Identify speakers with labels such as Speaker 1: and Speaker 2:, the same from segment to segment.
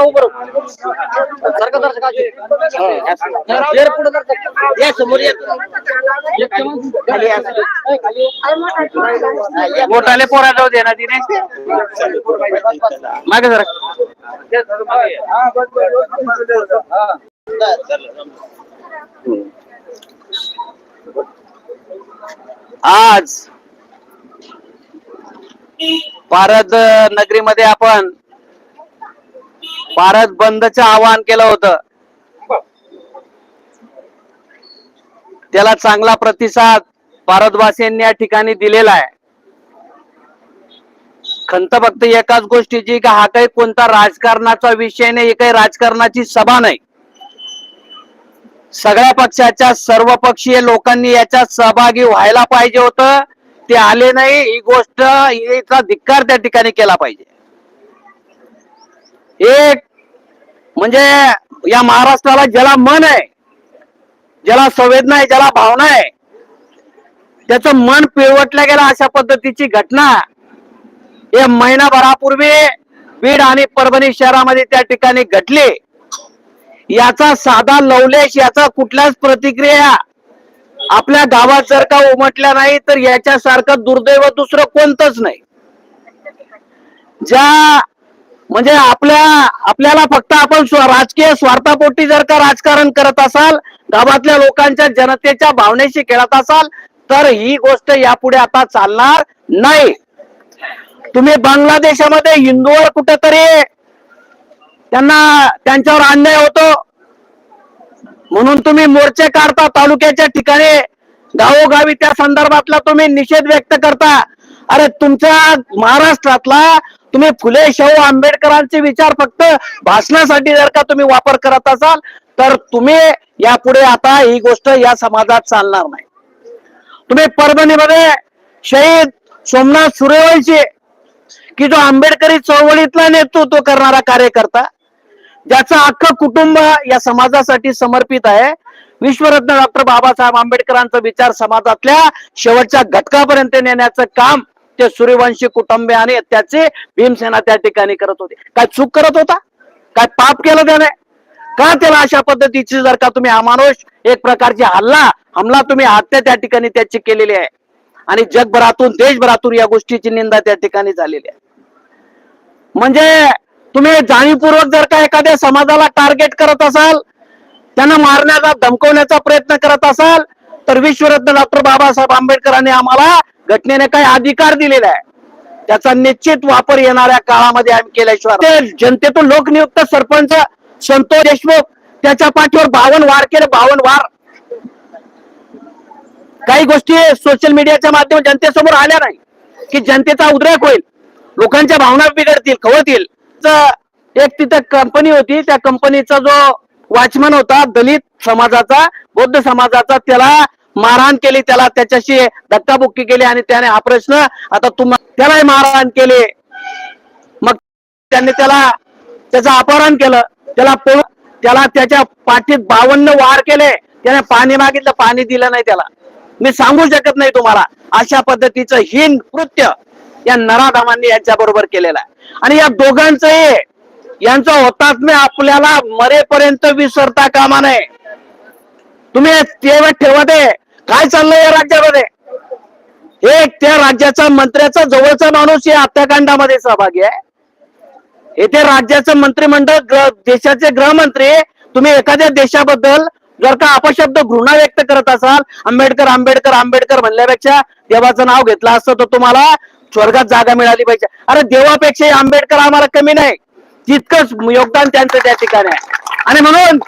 Speaker 1: का उभं राहू? सारखं पुढं या समोर या. खाली या. ए, खाली या.
Speaker 2: मोठाले पोरा जाऊ दे ना तिने मागे जरा आज भारत नगरीमध्ये आपण भारत बंदचं आवाहन केलं होतं. त्याला चांगला प्रतिसाद भारतवासियांनी या ठिकाणी दिलेला आहे. खंत फक्त एकाच गोष्टीची का हा काही कोणता राजकारणाचा विषय नाही ही काही राजकारणाची सभा नाही. सगळ्या पक्षाच्या सर्व पक्षीय लोकांनी याच्यात सहभागी व्हायला पाहिजे होतं. ते आले नाही ही गोष्ट धिक्कार त्या ठिकाणी केला पाहिजे. एक म्हणजे या महाराष्ट्राला ज्याला मन आहे ज्याला संवेदना आहे ज्याला भावना आहे त्याचं मन पिळवटल्या गेलं अशा पद्धतीची घटना हे महिनाभरापूर्वी बीड आणि परभणी शहरामध्ये त्या ठिकाणी घडली. याचा साधा लवलेश याचा कुठल्याच प्रतिक्रिया आपल्या गावात जर का उमटल्या नाही तर याच्यासारखं दुर्दैव दुसरं कोणतंच नाही. ज्या म्हणजे आपल्या आपल्याला फक्त आपण राजकीय स्वार्थापोटी जर का राजकारण करत असाल गावातल्या लोकांच्या जनतेच्या भावनेशी खेळत असाल तर ही गोष्ट यापुढे आता चालणार नाही. तुम्ही बांगलादेशामध्ये हिंदूवर कुठेतरी त्यांना त्यांच्यावर अन्याय होतो. म्हणून तुम्ही मोर्चे काढता तालुक्याच्या ठिकाणी गावोगावी त्या संदर्भातला तुम्ही निषेध व्यक्त करता. अरे तुमच्या महाराष्ट्रातला तुम्ही फुले शाहू आंबेडकरांचे विचार फक्त भाषणासाठी जर का तुम्ही वापर करत असाल तर तुम्ही यापुढे आता ही गोष्ट या समाजात चालणार नाही. तुम्ही परभणीमध्ये शहीद सोमनाथ सूर्यवंशी की जो आंबेडकरी चळवळीतला नेतृत्व करणारा कार्यकर्ता ज्याचं अख्खं कुटुंब या समाजासाठी समर्पित आहे विश्वरत्न डॉक्टर बाबासाहेब आंबेडकरांचा विचार समाजातल्या शेवटच्या घटकापर्यंत नेण्याचं काम ते सूर्यवंशी कुटुंबे आणि त्याचे भीमसेना त्या ठिकाणी करत होते. काय चूक करत होता? काय पाप केलं त्याने? का त्याला अशा पद्धतीची जर का तुम्ही अमानुष एक प्रकारची हल्ला हमला तुम्ही हत्या त्या ठिकाणी त्याची केलेली आहे? आणि जगभरातून देशभरातून या गोष्टीची निंदा त्या ठिकाणी झालेली आहे. म्हणजे तुम्ही जाणीवपूर्वक जर का एखाद्या समाजाला टार्गेट करत असाल त्यांना मारण्याचा धमकवण्याचा प्रयत्न करत असाल तर विश्वरत्न डॉक्टर बाबासाहेब आंबेडकरांनी आम्हाला घटनेने काही अधिकार दिलेला आहे. त्याचा निश्चित वापर येणाऱ्या काळामध्ये आम्ही केल्याशिवाय ते जनतेतून लोकनियुक्त सरपंच संतोष देशमुख त्याच्या पाठीवर बावन वार केले बावन वार. काही गोष्टी सोशल मीडियाच्या माध्यम जनतेसमोर आल्या नाही की जनतेचा उद्रेक होईल लोकांच्या भावना बिघडतील खवळतील. तर एक तिथं कंपनी होती त्या कंपनीचा जो वॉचमन होता दलित समाजाचा बौद्ध समाजाचा त्याला मारहाण केली त्याला त्याच्याशी धक्काबुक्की केली आणि त्याने हा प्रश्न आता तुम्हाला त्यालाही मारहाण केले. मग त्यांनी त्याला त्याचं अपहरण केलं. त्याला त्याला त्याच्या पाठीत बावन्न वार केले. त्याने पाणी मागितलं पाणी दिलं नाही त्याला. मी सांगू शकत नाही तुम्हाला अशा पद्धतीचं हीन कृत्य या नराधामांनी यांच्या बरोबर केलेलं आहे. आणि या दोघांचंही यांचा होतात्म्य आपल्याला मरेपर्यंत विसरता कामा नये. तुम्ही तेव्हा ठेवा ते काय चाललंय या राज्यामध्ये? एक त्या राज्याचा मंत्र्याचा जवळचा माणूस या हत्याकांडामध्ये सहभागी आहे. येथे राज्याचं मंत्रिमंडळ देशाचे गृहमंत्री तुम्ही एखाद्या देशाबद्दल जर का अपशब्द घृणा व्यक्त करत असाल आंबेडकर आंबेडकर आंबेडकर म्हणल्यापेक्षा देवाचं नाव घेतलं असतं तर तुम्हाला स्वर्गात जागा मिळाली पाहिजे. अरे देवापेक्षा आंबेडकर आम्हाला कमी नाही. तितकंच योगदान त्यांचं त्या ठिकाणी आहे. आणि म्हणून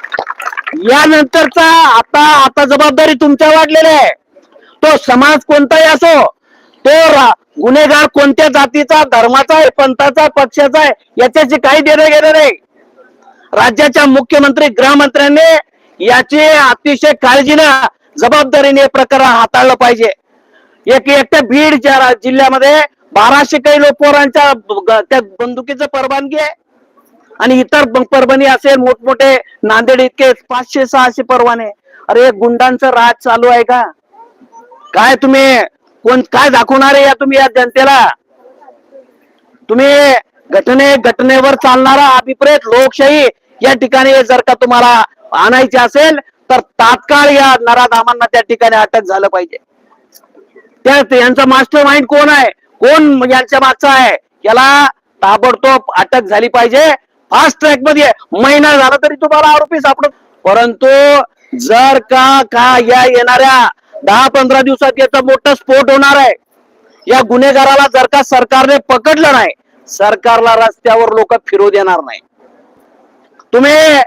Speaker 2: यानंतरचा आता आता जबाबदारी तुमच्या वाढलेली आहे. तो समाज कोणताही असो तो गुन्हेगार कोणत्या जातीचा धर्माचा आहे पंथाचा पक्षाचा आहे याच्याशी काही देणं घेणं नाही. राज्याच्या मुख्यमंत्री गृहमंत्र्यांनी याची अतिशय काळजीनं जबाबदारीने प्रकरण हाताळलं पाहिजे. एक एकट्या बीड जिल्ह्यामध्ये बाराशे काही लोक पोरांच्या त्या बंदुकीचं परवानगी आहे. आणि इतर परभणी असेल मोठमोठे नांदेड इतके पाचशे सहाशे परवाने. अरे गुंडांचं राज चालू आहे का? काय तुम्ही कोण काय दाखवणार आहे या तुम्ही या जनतेला? तुम्ही घटने घटनेवर चालणारा अभिप्रेत लोकशाही या ठिकाणी जर का तुम्हाला आणायची असेल तर तात्काळ या नराधामांना त्या ठिकाणी अटक झालं पाहिजे. त्या यांचा मास्टर माइंड कोण आहे? कोण यांच्या मागचा आहे? याला ताबडतोब अटक झाली पाहिजे. फास्ट ट्रॅकमध्ये महिना झाला तरी तुम्हाला आरोपी सापडत परंतु जर का का या येणाऱ्या दहा पंधरा दिवसात याचा मोठा स्फोट होणार आहे. या गुन्हेगाराला जर का सरकारने पकडलं नाही सरकारला रस्त्यावर लोक फिरू देणार नाही. तुम्ही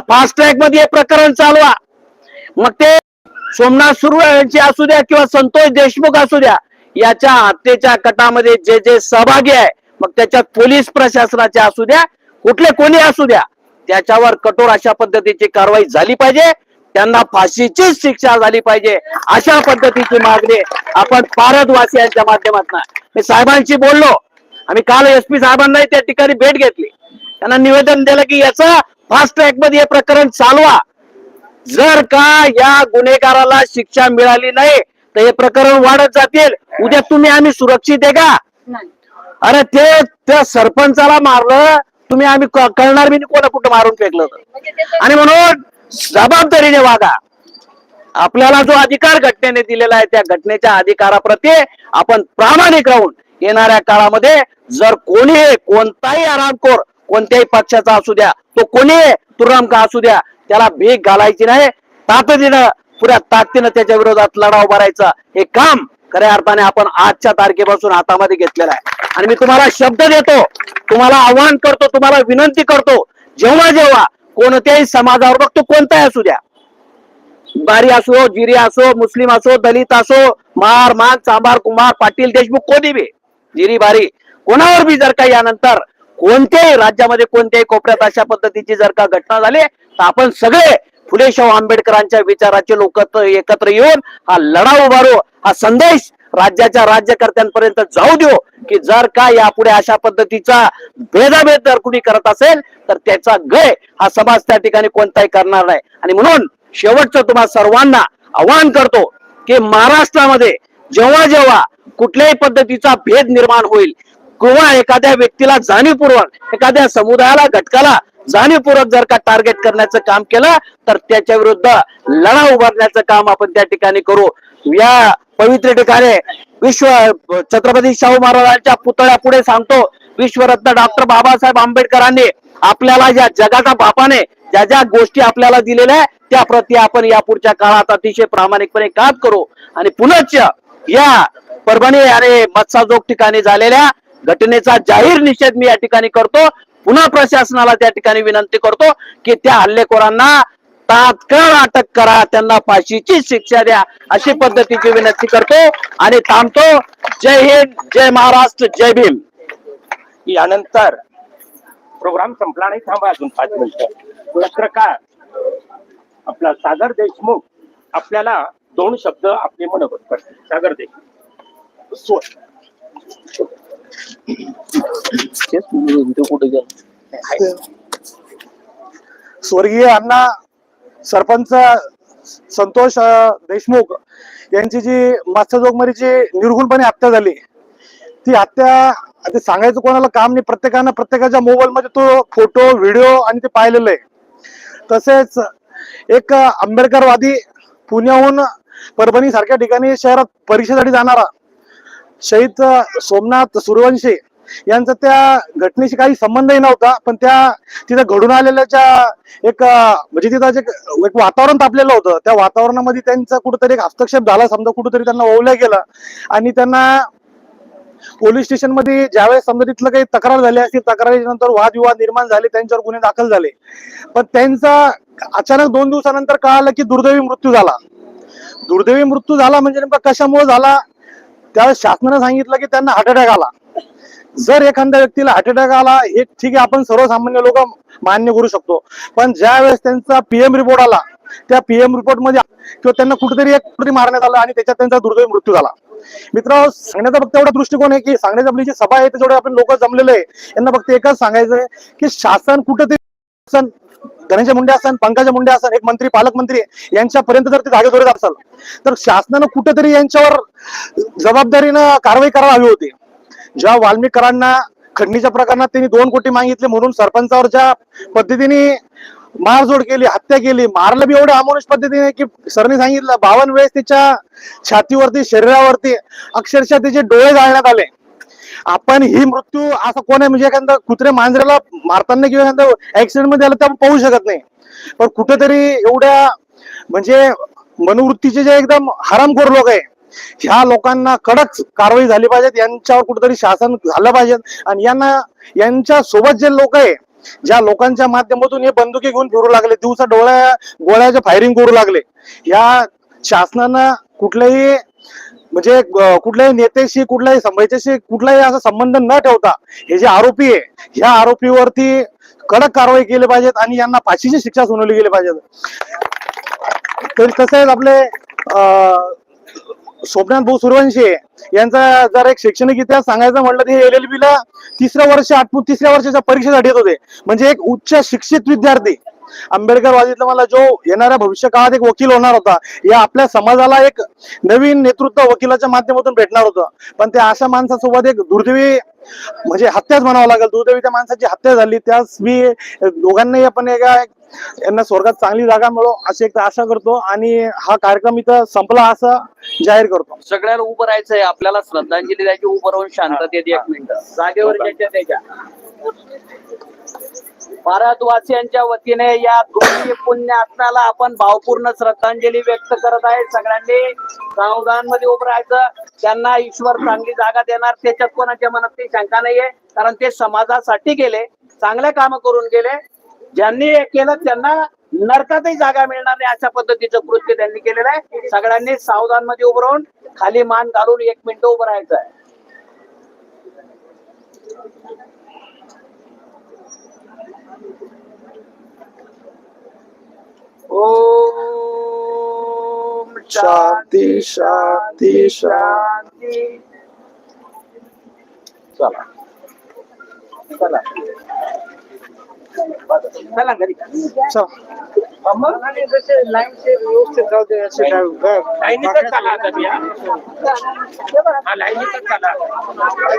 Speaker 2: फास्ट ट्रॅकमध्ये प्रकरण चालवा. मग ते सोमनाथ सुरू यांची असू द्या किंवा संतोष देशमुख असू द्या याच्या हत्येच्या कटामध्ये जे जे सहभागी आहे मग त्याच्यात पोलीस प्रशासनाचे असू द्या कुठले कोणी असू द्या त्याच्यावर कठोर अशा पद्धतीची कारवाई झाली पाहिजे त्यांना फाशीचीच शिक्षा झाली पाहिजे अशा पद्धतीची मागणी आपण पारदवासियांच्या माध्यमातून मी साहेबांशी बोललो आम्ही काल एस पी साहेबांनाही त्या ठिकाणी भेट घेतली. त्यांना निवेदन दिलं की याचं फास्ट ट्रॅकमध्ये हे प्रकरण चालवा. जर का या गुन्हेगाराला शिक्षा मिळाली नाही तर हे प्रकरण वाढत जातील. उद्या तुम्ही आम्ही सुरक्षित आहे का? अरे ते त्या सरपंचाला मारलं तुम्ही आम्ही कळणार बी कोणा कुठं मारून फेकलं होतं आणि म्हणून जबाबदारीने वागा. आपल्याला जो अधिकार घटनेने दिलेला आहे त्या घटनेच्या अधिकाराप्रती आपण प्रामाणिक राहून येणाऱ्या काळामध्ये जर कोणी कोणताही आरामखोर कोणत्याही पक्षाचा असू द्या तो कोणी तुराम का असू द्या त्याला भीक घालायची नाही. तातडीनं पुऱ्या ताकदीनं त्याच्या विरोधात लढा उभारायचा हे काम खऱ्या अर्थाने आपण आजच्या तारखेपासून हातामध्ये घेतलेला आहे. आणि मी तुम्हाला शब्द देतो तुम्हाला आव्हान करतो तुम्हाला विनंती करतो जेव्हा जेव्हा कोणत्याही समाजावर बघतो कोणताही असू द्या. बारी असो जिरी असो मुस्लिम असो दलित असो मार मान चांभार कुमार पाटील देशमुख कोणी बी जिरी बारी कोणावर बी जर का यानंतर कोणत्याही राज्यामध्ये कोणत्याही कोपऱ्यात अशा पद्धतीची जर का घटना झाली तर आपण सगळे फुले शाहू आंबेडकरांच्या विचाराचे लोक एकत्र येऊन हा लढा उभारू हा संदेश राज्याच्या राज्यकर्त्यांपर्यंत जाऊ देऊ की जर का यापुढे अशा पद्धतीचा भेदाभेद जर कुणी करत असेल तर त्याचा गय हा समाज त्या ठिकाणी कोणताही करणार नाही. आणि म्हणून शेवटचं तुम्हा सर्वांना आवाहन करतो की महाराष्ट्रामध्ये जेव्हा जेव्हा कुठल्याही पद्धतीचा भेद निर्माण होईल किंवा एखाद्या व्यक्तीला जाणीवपूर्वक एखाद्या समुदायाला घटकाला जाणीवपूर्वक जर का टार्गेट करण्याचं काम केलं तर त्याच्या विरुद्ध लढा उभारण्याचं काम आपण त्या ठिकाणी करू. या पवित्र ठिकाणी विश्व छत्रपती शाहू महाराजांच्या पुतळ्या पुढे सांगतो विश्वरत्न डॉक्टर बाबासाहेब आंबेडकरांनी आपल्याला या जगाच्या बापाने ज्या ज्या गोष्टी आपल्याला दिलेल्या आहे त्याप्रती आपण या पुढच्या काळात अतिशय प्रामाणिकपणे काम करू. आणि पुनश्च या परभणी आणि मत्साजोग ठिकाणी झालेल्या घटनेचा जाहीर निषेध मी या ठिकाणी करतो. पुन्हा प्रशासनाला त्या ठिकाणी विनंती करतो की त्या हल्लेखोरांना तात्काळ अटक करा त्यांना फाशीची शिक्षा द्या अशी पद्धतीची विनंती करतो आणि थांबतो. जय हिंद जय महाराष्ट्र जय भीम.
Speaker 3: यानंतर प्रोग्राम संपला नाही थांबा अजून पाच मिनिटं. पत्रकार आपला सागर देशमुख आपल्याला दोन शब्द आपले मनोगत करतील सागर देशमुख.
Speaker 4: स्वर्गीय अण्णा सरपंच संतोष देशमुख यांची जी मात्स्यजोगमरीची निर्गुणपणे हत्या झाली ती हत्या ते सांगायचं कोणाला काम नाही प्रत्येकानं प्रत्येकाच्या मोबाईल मध्ये तो फोटो व्हिडिओ आणि ते पाहिलेलं आहे. तसेच एक आंबेडकरवादी पुण्याहून परभणी सारख्या ठिकाणी शहरात परीक्षेसाठी जाणारा शहीद सोमनाथ सूर्यवंशी यांचा त्या घटनेशी काही संबंधही नव्हता पण त्या तिथे घडून आलेल्याच्या एक म्हणजे तिथं जे एक वातावरण तापलेलं होतं त्या वातावरणामध्ये त्यांचा कुठंतरी एक हस्तक्षेप झाला समजा कुठंतरी त्यांना ओवलं गेलं. आणि त्यांना पोलीस स्टेशनमध्ये ज्यावेळेस समजा तिथलं काही तक्रार झाली असतील तक्रारीनंतर नंतर वादविवाद निर्माण झाले त्यांच्यावर गुन्हे दाखल झाले. पण त्यांचा अचानक दोन दिवसानंतर कळालं की दुर्दैवी मृत्यू झाला. दुर्दैवी मृत्यू झाला म्हणजे नेमका कशामुळे झाला? त्यावेळेस शासनाने सांगितलं की त्यांना हार्ट अटॅक आला. जर एखाद्या व्यक्तीला हार्ट अटॅक आला हे ठीक आहे आपण सर्वसामान्य लोक मान्य करू शकतो. पण ज्या वेळेस त्यांचा पीएम रिपोर्ट आला त्या पीएम रिपोर्टमध्ये किंवा त्यांना कुठेतरी एक कुठेतरी मारण्यात आलं आणि त्याच्यात त्यांचा दुर्दैवी मृत्यू झाला. मित्र सांगण्याचा फक्त एवढा दृष्टिकोन आहे की सांगण्याची आपली जी सभा आहे त्याच्यावर आपण लोक जमलेले आहे. यांना फक्त एकच सांगायचं आहे की शासन कुठेतरी धनंजय मुंडे असन पंकजा मुंडे असन एक मंत्री पालकमंत्री यांच्यापर्यंत जर ते धागे धरत असाल तर शासनानं कुठेतरी यांच्यावर जबाबदारीनं कारवाई करायला हवी होती. ज्या वाल्मिकरांना खंडणीच्या प्रकरणात त्यांनी दोन कोटी मागितले म्हणून सरपंचावर ज्या पद्धतीने मारझोड केली हत्या केली मारलं बी एवढ्या अमानुष पद्धतीने की सरने सांगितलं बावन्न वेळेस तिच्या छातीवरती शरीरावरती अक्षरशः तिचे डोळे जाळण्यात आले. आपण ही मृत्यू असा कोण आहे? म्हणजे एखादा कुत्रे मांजऱ्याला मारताना किंवा एखादा ऍक्सिडेंटमध्ये आलं तर आपण पाहू शकत नाही. पण कुठेतरी एवढ्या म्हणजे मनोवृत्तीचे जे एकदम हरामखोर लोक आहे ह्या लोकांना कडक कारवाई झाली पाहिजे यांच्यावर कुठेतरी शासन झालं पाहिजे आणि यांना यांच्या सोबत जे लोक आहे ज्या लोकांच्या माध्यमातून हे बंदुकी घेऊन फिरू लागले दिवसा डोळ्या गोळ्याचे फायरिंग करू लागले या शासनानं कुठल्याही म्हणजे कुठल्याही नेत्याशी कुठल्याही संभाजीशी कुठलाही असा संबंध न ठेवता हे जे आरोपी आहे ह्या आरोपीवरती कडक कारवाई केली पाहिजेत आणि यांना फाशीची शिक्षा सुनावली गेली पाहिजे तरी कसं आहे आपले अं, भाऊ सूर्यवंशी यांचा जर एक शैक्षणिक इतिहास सांगायचा म्हटलं तर हे एल एल ला तिसऱ्या वर्ष आठवून तिसऱ्या वर्षाच्या परीक्षेसाठी येत होते. म्हणजे एक उच्च शिक्षित विद्यार्थी आंबेडकर वादितलं मला जो येणाऱ्या भविष्य काळात एक वकील होणार होता या आपल्या समाजाला एक नवीन नेतृत्व वकिलाच्या माध्यमातून भेटणार होतं. पण त्या अशा माणसासोबत एक दुर्दैवी म्हणजे हत्याच म्हणावं लागेल दुर्दैवी त्या माणसाची हत्या झाली. त्यास मी दोघांनाही आपण एका यांना स्वर्गात चांगली जागा मिळो अशी एक आशा करतो आणि हा कार्यक्रम इथं संपला असं जाहीर करतो.
Speaker 2: सगळ्याला उभं राहायचंय. आपल्याला श्रद्धांजली द्यायची उभं राहून शांततेत एक मिनिट. जागेवर त्याच्या. भारतवासियांच्या वतीने या दोन्ही पुण्यात्म्याला आपण भावपूर्ण श्रद्धांजली व्यक्त करत आहे. सगळ्यांनी सावधानमध्ये उभं राहायचं. त्यांना ईश्वर चांगली जागा देणार. त्याच्यात कोणाच्या मनात काही शंका नाहीये. कारण ते समाजासाठी गेले. चांगले काम करून गेले. ज्यांनी हे केलं त्यांना नरकातही जागा मिळणार नाही अशा पद्धतीचं कृत्य त्यांनी केलेलं आहे. सगळ्यांनी सावधानमध्ये उभं राहून खाली मान घालून एक मिनिट उभं राहायचं आहे.
Speaker 4: शांती शांती
Speaker 2: शांती. चला. चला. चला घरी.
Speaker 4: चला.
Speaker 3: लाईनीतच आता मी, हा. लाईनीतच